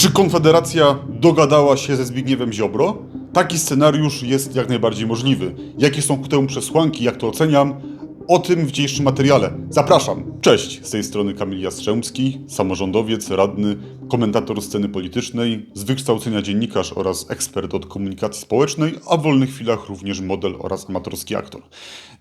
Czy Konfederacja dogadała się ze Zbigniewem Ziobro? Taki scenariusz jest jak najbardziej możliwy. Jakie są ku temu przesłanki, jak to oceniam? O tym w dzisiejszym materiale. Zapraszam. Cześć, z tej strony Kamil Jastrzębski, samorządowiec, radny, komentator sceny politycznej, z wykształcenia dziennikarz oraz ekspert od komunikacji społecznej, a w wolnych chwilach również model oraz amatorski aktor.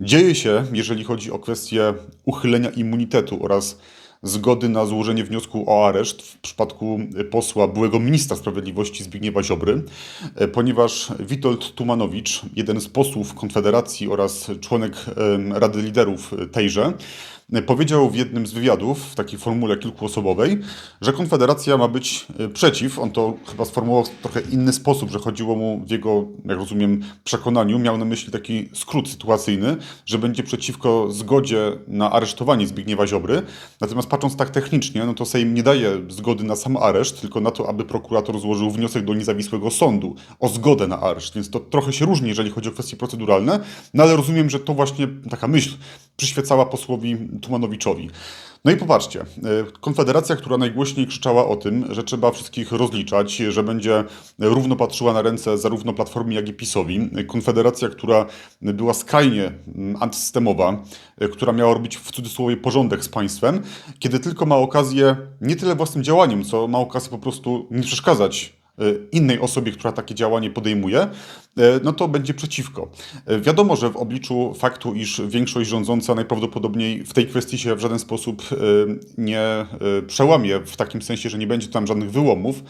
Dzieje się, jeżeli chodzi o kwestię uchylenia immunitetu oraz zgody na złożenie wniosku o areszt w przypadku posła byłego ministra sprawiedliwości Zbigniewa Ziobry, e, ponieważ Witold Tumanowicz, jeden z posłów Konfederacji oraz członek Rady Liderów tejże, e, powiedział w jednym z wywiadów, w takiej formule kilkuosobowej, że Konfederacja ma być e, przeciw. On to chyba sformułował w trochę inny sposób, że chodziło mu w jego, jak rozumiem, przekonaniu, miał na myśli taki skrót sytuacyjny, że będzie przeciwko zgodzie na aresztowanie Zbigniewa Ziobry. Natomiast patrząc tak technicznie, no to Sejm nie daje zgody na sam areszt, tylko na to, aby prokurator złożył wniosek do niezawisłego sądu o zgodę na areszt. Więc to trochę się różni, jeżeli chodzi o kwestie proceduralne, no ale rozumiem, że to właśnie taka myśl przyświecała posłowi Tumanowiczowi. No i popatrzcie, e, Konfederacja, która najgłośniej krzyczała o tym, że trzeba wszystkich rozliczać, że będzie równo patrzyła na ręce zarówno Platformie, jak i PiSowi. Konfederacja, która była skrajnie mm, antysystemowa, e, która miała robić w cudzysłowie porządek z państwem, kiedy tylko ma okazję nie tyle własnym działaniem, co ma okazję po prostu nie przeszkadzać e, innej osobie, która takie działanie podejmuje, no to będzie przeciwko. E, Wiadomo, że w obliczu faktu, iż większość rządząca najprawdopodobniej w tej kwestii się w żaden sposób e, nie e, przełamie, w takim sensie, że nie będzie tam żadnych wyłomów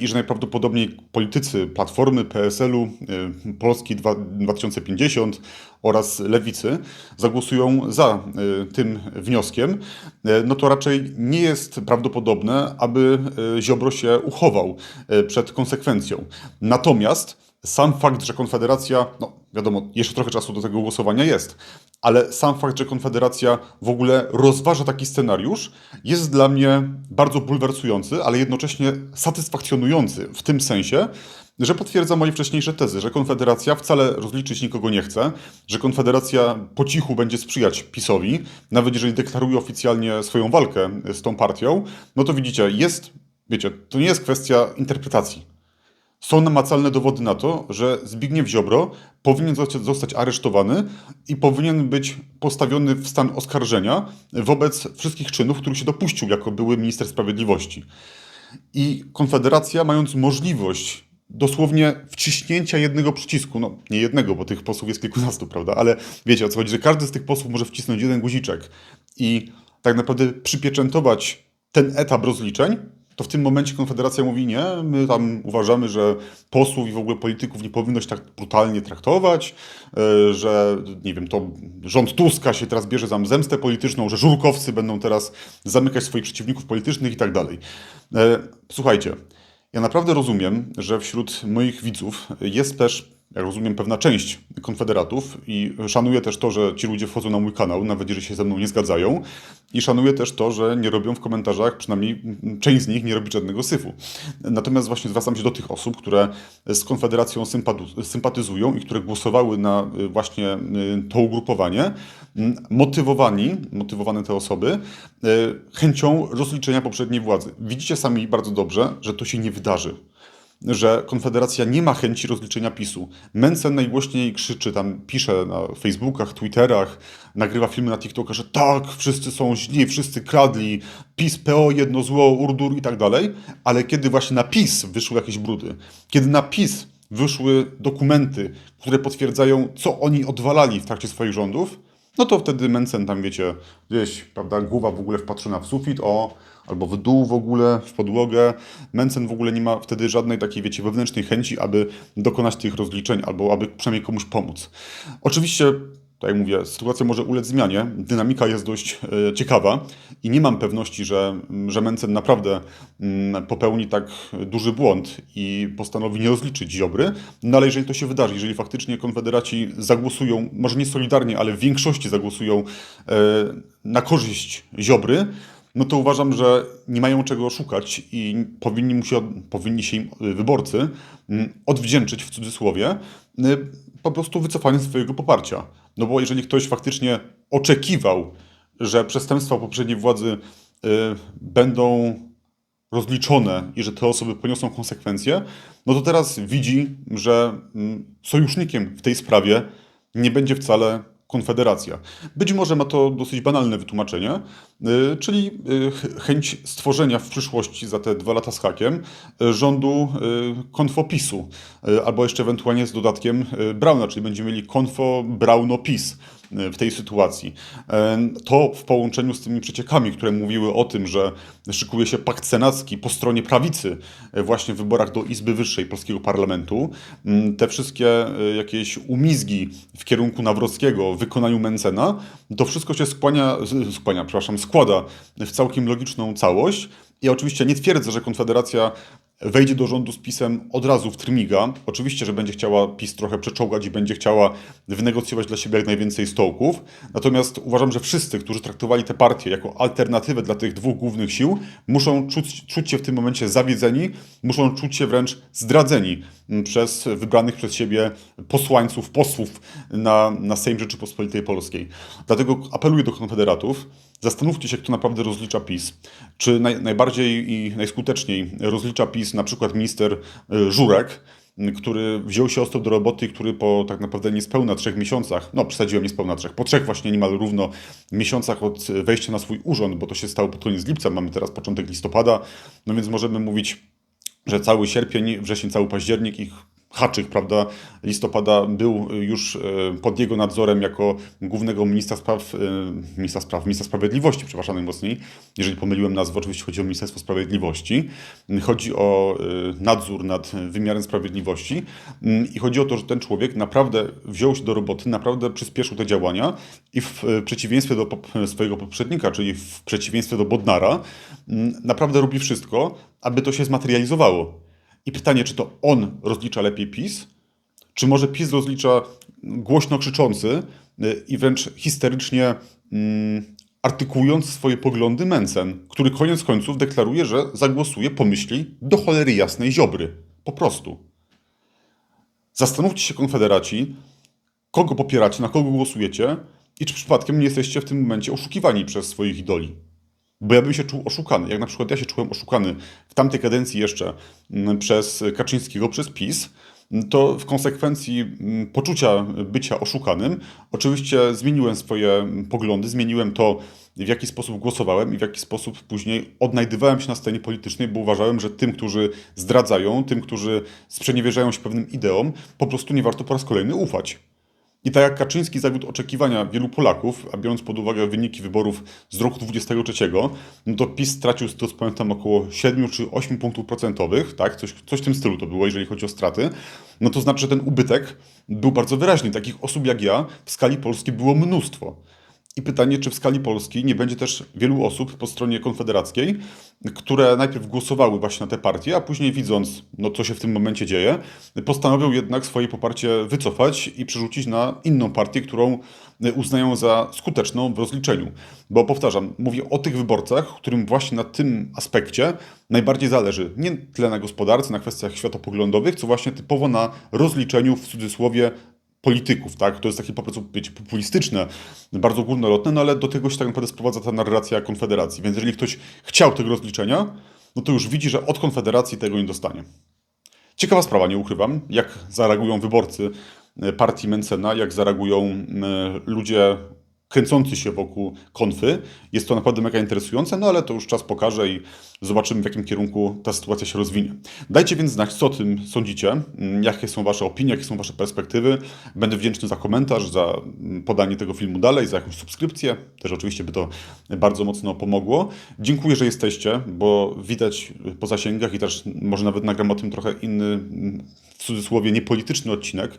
i że najprawdopodobniej politycy Platformy, PSL-u, e, Polski dwa- 2050 oraz Lewicy zagłosują za e, tym wnioskiem, e, no to raczej nie jest prawdopodobne, aby e, Ziobro się uchował e, przed konsekwencją. Natomiast sam fakt, że Konfederacja, no wiadomo, jeszcze trochę czasu do tego głosowania jest, ale sam fakt, że Konfederacja w ogóle rozważa taki scenariusz, jest dla mnie bardzo bulwersujący, ale jednocześnie satysfakcjonujący w tym sensie, że potwierdza moje wcześniejsze tezy, że Konfederacja wcale rozliczyć nikogo nie chce, że Konfederacja po cichu będzie sprzyjać PiSowi, nawet jeżeli deklaruje oficjalnie swoją walkę z tą partią, no to widzicie, jest, wiecie, to nie jest kwestia interpretacji. Są namacalne dowody na to, że Zbigniew Ziobro powinien zostać- aresztowany i powinien być postawiony w stan oskarżenia wobec wszystkich czynów, których się dopuścił jako były minister sprawiedliwości. I Konfederacja, mając możliwość dosłownie wciśnięcia jednego przycisku, no nie jednego, bo tych posłów jest kilkunastu, prawda, ale wiecie o co chodzi, że każdy z tych posłów może wcisnąć jeden guziczek i tak naprawdę przypieczętować ten etap rozliczeń, to w tym momencie Konfederacja mówi, nie, my tam uważamy, że posłów i w ogóle polityków nie powinno się tak brutalnie traktować, e, że nie wiem, to rząd Tuska się teraz bierze za zemstę polityczną, że żurkowcy będą teraz zamykać swoich przeciwników politycznych i tak dalej. E, Słuchajcie, ja naprawdę rozumiem, że wśród moich widzów jest też, jak rozumiem, pewna część konfederatów i szanuję też to, że ci ludzie wchodzą na mój kanał, nawet jeżeli się ze mną nie zgadzają. I szanuję też to, że nie robią w komentarzach, przynajmniej część z nich nie robi żadnego syfu. Natomiast właśnie zwracam się do tych osób, które z Konfederacją sympatyzują i które głosowały na y, właśnie y, to ugrupowanie, motywowani, motywowane te osoby, y, chęcią rozliczenia poprzedniej władzy. Widzicie sami bardzo dobrze, że to się nie wydarzy że Konfederacja nie ma chęci rozliczenia PiSu. Mencen najgłośniej krzyczy, tam pisze na Facebookach, Twitterach, nagrywa filmy na TikToka, że tak, wszyscy są źli, wszyscy kradli, PiS, PO, jedno zło, urdur i tak dalej, ale kiedy właśnie na PiS wyszły jakieś brudy, kiedy na PiS wyszły dokumenty, które potwierdzają, co oni odwalali w trakcie swoich rządów, no to wtedy Mencen tam, wiecie, gdzieś, prawda, głowa w ogóle wpatrzona w sufit, o, albo w dół w ogóle, w podłogę. Mencen w ogóle nie ma wtedy żadnej takiej, wiecie, wewnętrznej chęci, aby dokonać tych rozliczeń, albo aby przynajmniej komuś pomóc. Oczywiście, tak jak mówię, sytuacja może ulec zmianie, dynamika jest dość e, ciekawa i nie mam pewności, że, że Mencen naprawdę mm, popełni tak duży błąd i postanowi nie rozliczyć Ziobry, no ale jeżeli to się wydarzy, jeżeli faktycznie konfederaci zagłosują, może nie solidarnie, ale w większości zagłosują e, na korzyść Ziobry, no to uważam, że nie mają czego szukać i powinni, mu się, powinni się im y, wyborcy mm, odwdzięczyć w cudzysłowie y, po prostu wycofaniem swojego poparcia. No bo jeżeli ktoś faktycznie oczekiwał, że przestępstwa poprzedniej władzy y, będą rozliczone i że te osoby poniosą konsekwencje, no to teraz widzi, że mm, sojusznikiem w tej sprawie nie będzie wcale Konfederacja. Być może ma to dosyć banalne wytłumaczenie, y, czyli y, chęć stworzenia w przyszłości za te dwa lata z hakiem y, rządu konfopisu, albo jeszcze ewentualnie z dodatkiem Brauna, czyli będziemy mieli konfo Brauno-PiS w tej sytuacji. To w połączeniu z tymi przeciekami, które mówiły o tym, że szykuje się pakt senacki po stronie prawicy właśnie w wyborach do Izby Wyższej Polskiego Parlamentu, te wszystkie jakieś umizgi w kierunku Nawrockiego, w wykonaniu Mencena, to wszystko się skłania, skłania, przepraszam, składa w całkiem logiczną całość. Ja oczywiście nie twierdzę, że Konfederacja wejdzie do rządu z PiSem od razu w trymiga. Oczywiście, że będzie chciała PiS trochę przeczołgać i będzie chciała wynegocjować dla siebie jak najwięcej stołków. Natomiast uważam, że wszyscy, którzy traktowali tę partię jako alternatywę dla tych dwóch głównych sił, muszą czuć, czuć się w tym momencie zawiedzeni, muszą czuć się wręcz zdradzeni przez wybranych przez siebie posłańców, posłów na, na Sejm Rzeczypospolitej Polskiej. Dlatego apeluję do konfederatów, Zastanówcie się, kto naprawdę rozlicza PiS. Czy naj, najbardziej i najskuteczniej rozlicza PiS na przykład minister e, Żurek, który wziął się ostro do roboty, który po tak naprawdę niespełna trzech miesiącach, no przesadziłem niespełna trzech, po trzech właśnie niemal równo miesiącach od wejścia na swój urząd, bo to się stało pod koniec lipca, mamy teraz początek listopada, no więc możemy mówić, że cały sierpień, wrzesień, cały październik ich Haczyk, prawda, listopada był już e, pod jego nadzorem jako głównego ministra spraw, e, ministra spraw, ministra sprawiedliwości, przepraszam najmocniej, jeżeli pomyliłem nazwę, oczywiście chodzi o Ministerstwo Sprawiedliwości. Chodzi o e, nadzór nad wymiarem sprawiedliwości mm, i chodzi o to, że ten człowiek naprawdę wziął się do roboty, naprawdę przyspieszył te działania i w przeciwieństwie do swojego poprzednika, czyli w przeciwieństwie do Bodnara, mm, naprawdę robi wszystko, aby to się zmaterializowało. I pytanie, czy to on rozlicza lepiej PiS, czy może PiS rozlicza głośno krzyczący y, i wręcz histerycznie mm, artykułując swoje poglądy Mencen, który koniec końców deklaruje, że zagłosuje po myśli do cholery jasnej Ziobry. Po prostu. Zastanówcie się, konfederaci, kogo popieracie, na kogo głosujecie i czy przypadkiem nie jesteście w tym momencie oszukiwani przez swoich idoli. Bo ja bym się czuł oszukany. Jak na przykład ja się czułem oszukany w tamtej kadencji jeszcze mm, przez Kaczyńskiego, przez PiS, to w konsekwencji mm, poczucia bycia oszukanym, oczywiście zmieniłem swoje poglądy, zmieniłem to, w jaki sposób głosowałem i w jaki sposób później odnajdywałem się na scenie politycznej, bo uważałem, że tym, którzy zdradzają, tym, którzy sprzeniewierzają się pewnym ideom, po prostu nie warto po raz kolejny ufać. I tak jak Kaczyński zawiódł oczekiwania wielu Polaków, a biorąc pod uwagę wyniki wyborów z roku 23, no to PiS stracił, to pamiętam, około 7 czy 8 punktów procentowych, tak? Coś, coś w tym stylu to było, jeżeli chodzi o straty. No to znaczy, że ten ubytek był bardzo wyraźny. Takich osób jak ja w skali Polski było mnóstwo. I pytanie, czy w skali Polski nie będzie też wielu osób po stronie konfederackiej, które najpierw głosowały właśnie na te partie, a później widząc, no, co się w tym momencie dzieje, postanowią jednak swoje poparcie wycofać i przerzucić na inną partię, którą uznają za skuteczną w rozliczeniu. Bo powtarzam, mówię o tych wyborcach, którym właśnie na tym aspekcie najbardziej zależy. Nie tyle na gospodarce, na kwestiach światopoglądowych, co właśnie typowo na rozliczeniu w cudzysłowie polityków, tak? To jest takie po prostu być populistyczne, bardzo górnolotne, no ale do tego się tak naprawdę sprowadza ta narracja Konfederacji. Więc jeżeli ktoś chciał tego rozliczenia, no to już widzi, że od Konfederacji tego nie dostanie. Ciekawa sprawa, nie ukrywam, jak zareagują wyborcy e, partii Mencena, jak zareagują e, ludzie kręcący się wokół konfy. Jest to naprawdę mega interesujące, no ale to już czas pokaże i zobaczymy, w jakim kierunku ta sytuacja się rozwinie. Dajcie więc znać, co o tym sądzicie, mm, jakie są Wasze opinie, jakie są Wasze perspektywy. Będę wdzięczny za komentarz, za mm, podanie tego filmu dalej, za jakąś subskrypcję. Też oczywiście by to bardzo mocno pomogło. Dziękuję, że jesteście, bo widać po zasięgach i też może nawet nagram o tym trochę inny, mm, w cudzysłowie, niepolityczny odcinek,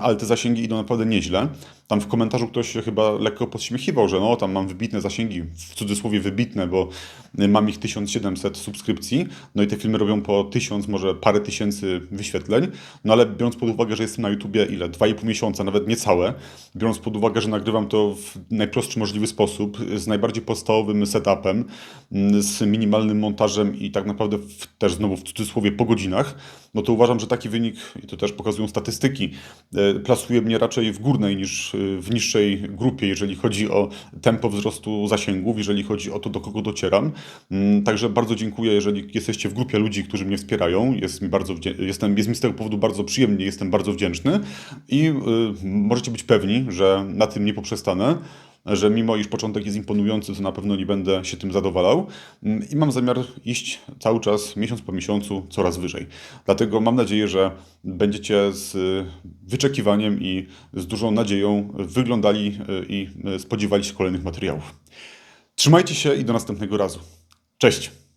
ale te zasięgi idą naprawdę nieźle. Tam w komentarzu ktoś się chyba lekko podśmiechiwał, że no, tam mam wybitne zasięgi, w cudzysłowie wybitne, bo mam ich 1700 subskrypcji, no i te filmy robią po 1000, może parę tysięcy wyświetleń, no ale biorąc pod uwagę, że jestem na YouTubie ile? 2,5 miesiąca, nawet niecałe, biorąc pod uwagę, że nagrywam to w najprostszy możliwy sposób, z najbardziej podstawowym setupem, z minimalnym montażem i tak naprawdę w, też znowu w cudzysłowie po godzinach, no to uważam, że taki wynik, i to też pokazują statystyki, plasuje mnie raczej w górnej niż e, w niższej grupie, jeżeli chodzi o tempo wzrostu zasięgów, jeżeli chodzi o to, do kogo docieram. Mm, Także bardzo dziękuję, jeżeli jesteście w grupie ludzi, którzy mnie wspierają. Jest mi, bardzo jestem, jest mi z tego powodu bardzo przyjemnie, jestem bardzo wdzięczny i y, możecie być pewni, że na tym nie poprzestanę że mimo iż początek jest imponujący, to na pewno nie będę się tym zadowalał Mm, i mam zamiar iść cały czas, miesiąc po miesiącu, coraz wyżej. Dlatego mam nadzieję, że będziecie z y, wyczekiwaniem i z dużą nadzieją wyglądali y, i y, spodziewali się kolejnych materiałów. Trzymajcie się i do następnego razu. Cześć!